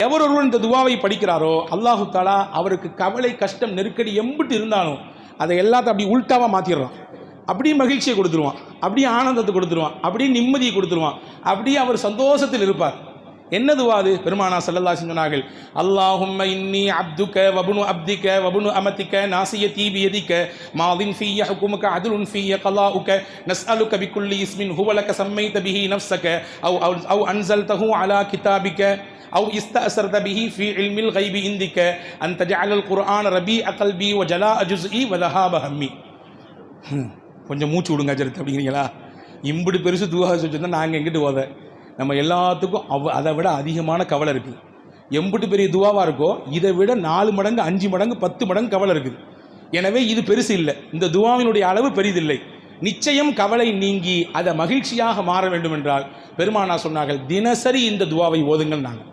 எவர் ஒருவர் இந்த துவாவை படிக்கிறாரோ அல்லாஹு தாலா அவருக்கு கவலை கஷ்டம் நெருக்கடி எம்பிட்டு இருந்தாலும் அதை எல்லாத்தையும் அப்படி உள்டாவாக மாற்றிடுறான் அப்படியே மகிழ்ச்சியை கொடுத்துருவான். அப்படியே ஆனந்தத்தை கொடுத்துருவான். அப்படியே நிம்மதியை கொடுத்துருவான். அப்படியே அவர் சந்தோஷத்தில் இருப்பார். என்ன துவா அது? பெருமானா சல்லல்லா சொன்னார்கள் அல்லாஹும் இன்னி அப்துக வபுனு அப்திக்க வபுனு அமத்திக்க நாசிய தீபியதிக மாதின் ஃபீய ஹுக்குமுக்க அதுலுன் ஃபீய கலாஉக நஸ்அலுக பிக்குல்லி இஸ்மின் ஹுவலக சம்மை தபிஹி நஃப்சக்க அவு அவு- அவு அன்சல்தஹு அலா அவு இஸ்த அசர் தபிஹி ஃபி இல்மில் கைபி இந்திக்க அந்த ஜாலல் குர்ஆன் ரபி அகல்பி ஒ ஜலா அஜுஸ் இ வதஹாப ஹம்மி கொஞ்சம் மூச்சு விடுங்க அஜரத் அப்படிங்கிறீங்களா? இம்பிடு பெருசு தூவா வச்சுருந்தா நாங்கள் எங்கிட்டு ஓத நம்ம எல்லாத்துக்கும் அவ் அதை விட அதிகமான கவலை இருக்குது எம்பிட்டு பெரிய துவாவாக இருக்கோ இதை விட நாலு மடங்கு அஞ்சு மடங்கு பத்து மடங்கு கவலை இருக்குது. எனவே இது பெருசு இல்லை. இந்த துவாவினுடைய அளவு பெரிதில்லை. நிச்சயம் கவலை நீங்கி அதை மகிழ்ச்சியாக மாற வேண்டும் என்றால் பெருமானா சொன்னார்கள் தினசரி இந்த துவாவை ஓதுங்கள் நாங்கள்.